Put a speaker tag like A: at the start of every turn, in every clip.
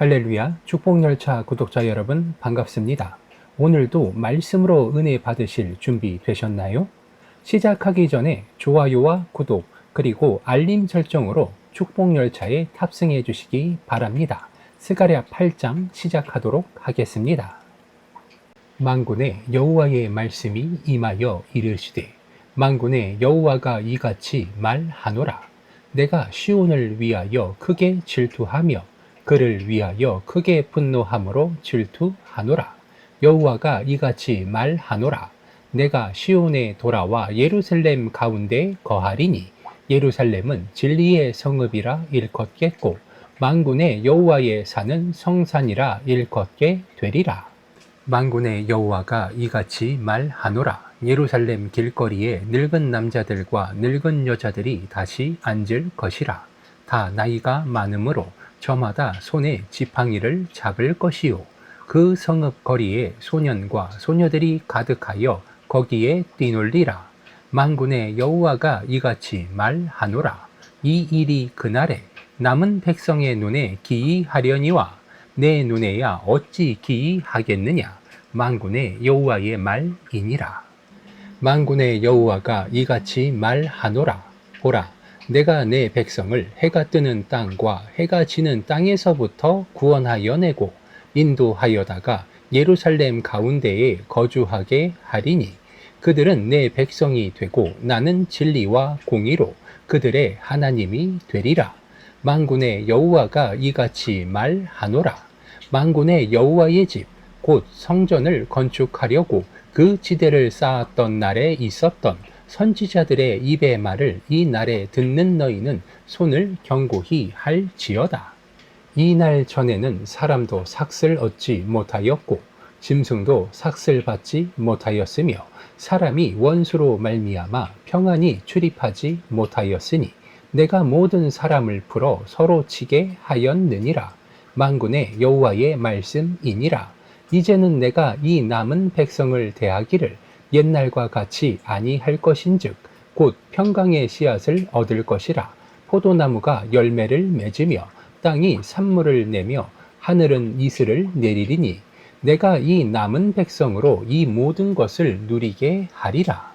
A: 할렐루야 축복열차 구독자 여러분 반갑습니다. 오늘도 말씀으로 은혜 받으실 준비 되셨나요? 시작하기 전에 좋아요와 구독 그리고 알림 설정으로 축복열차에 탑승해 주시기 바랍니다. 스가랴 8장 시작하도록 하겠습니다. 만군의 여호와의 말씀이 임하여 이르시되 만군의 여호와가 이같이 말하노라 내가 시온을 위하여 크게 질투하며 그를 위하여 크게 분노함으로 질투하노라. 여호와가 이같이 말하노라. 내가 시온에 돌아와 예루살렘 가운데 거하리니 예루살렘은 진리의 성읍이라 일컫겠고 만군의 여호와의 산은 성산이라 일컫게 되리라. 만군의 여호와가 이같이 말하노라. 예루살렘 길거리에 늙은 남자들과 늙은 여자들이 다시 앉을 것이라. 다 나이가 많으므로 저마다 손에 지팡이를 잡을 것이요. 그 성읍 거리에 소년과 소녀들이 가득하여 거기에 뛰놀리라. 만군의 여호와가 이같이 말하노라. 이 일이 그날에 남은 백성의 눈에 기이하려니와 내 눈에야 어찌 기이하겠느냐? 만군의 여호와의 말이니라. 만군의 여호와가 이같이 말하노라. 보라 내가 내 백성을 해가 뜨는 땅과 해가 지는 땅에서부터 구원하여 내고 인도하여다가 예루살렘 가운데에 거주하게 하리니 그들은 내 백성이 되고 나는 진리와 공의로 그들의 하나님이 되리라. 만군의 여호와가 이같이 말하노라. 만군의 여호와의 집 곧 성전을 건축하려고 그 지대를 쌓았던 날에 있었던 선지자들의 입의 말을 이 날에 듣는 너희는 손을 경고히 할지어다. 이 날 전에는 사람도 삭슬 얻지 못하였고 짐승도 삭슬 받지 못하였으며 사람이 원수로 말미암아 평안히 출입하지 못하였으니 내가 모든 사람을 풀어 서로 치게 하였느니라 만군의 여호와의 말씀이니라 이제는 내가 이 남은 백성을 대하기를 옛날과 같이 아니할 것인즉 곧 평강의 씨앗을 얻을 것이라. 포도나무가 열매를 맺으며 땅이 산물을 내며 하늘은 이슬을 내리리니 내가 이 남은 백성으로 이 모든 것을 누리게 하리라.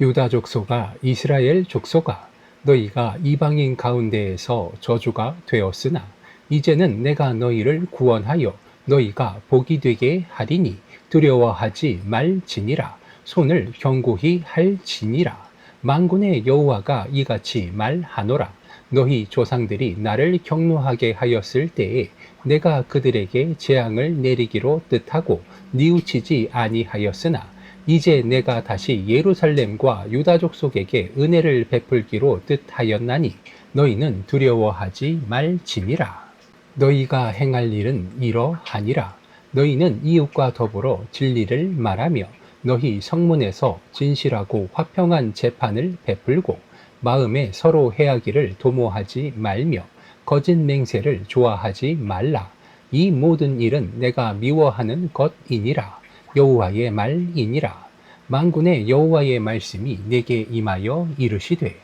A: 유다 족소가 이스라엘 족소가 너희가 이방인 가운데에서 저주가 되었으나 이제는 내가 너희를 구원하여 너희가 복이 되게 하리니 두려워하지 말지니라 손을 경고히 할지니라. 만군의 여호와가 이같이 말하노라. 너희 조상들이 나를 경노하게 하였을 때에 내가 그들에게 재앙을 내리기로 뜻하고 뉘우치지 아니하였으나 이제 내가 다시 예루살렘과 유다족 속에게 은혜를 베풀기로 뜻하였나니 너희는 두려워하지 말지니라. 너희가 행할 일은 이러하니라. 너희는 이웃과 더불어 진리를 말하며 너희 성문에서 진실하고 화평한 재판을 베풀고 마음에 서로 해하기를 도모하지 말며 거짓 맹세를 좋아하지 말라. 이 모든 일은 내가 미워하는 것이니라. 여호와의 말이니라. 만군의 여호와의 말씀이 내게 임하여 이르시되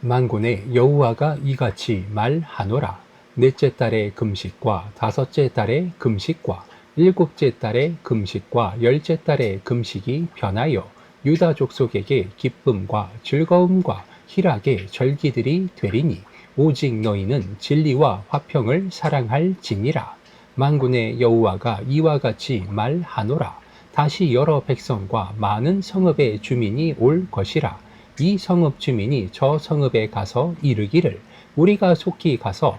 A: 만군의 여호와가 이같이 말하노라. 넷째 달의 금식과 다섯째 달의 금식과 일곱째 달의 금식과 열째 달의 금식이 변하여 유다 족 속에게 기쁨과 즐거움과 희락의 절기들이 되리니 오직 너희는 진리와 화평을 사랑할 지니라. 만군의 여호와가 이와 같이 말하노라. 다시 여러 백성과 많은 성읍의 주민이 올 것이라. 이 성읍 주민이 저 성읍에 가서 이르기를 우리가 속히 가서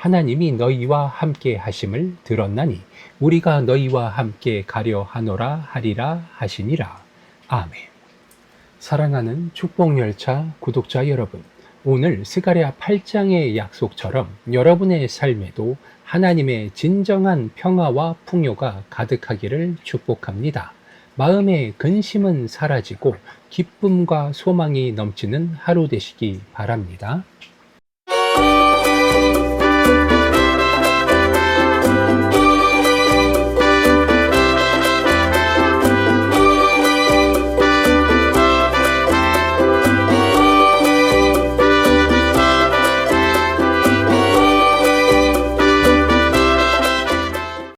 A: 하나님이 너희와 함께 하심을 들었나니 우리가 너희와 함께 가려 하노라 하리라 하시니라. 아멘. 사랑하는 축복열차 구독자 여러분, 오늘 스가랴 8장의 약속처럼 여러분의 삶에도 하나님의 진정한 평화와 풍요가 가득하기를 축복합니다. 마음의 근심은 사라지고 기쁨과 소망이 넘치는 하루 되시기 바랍니다.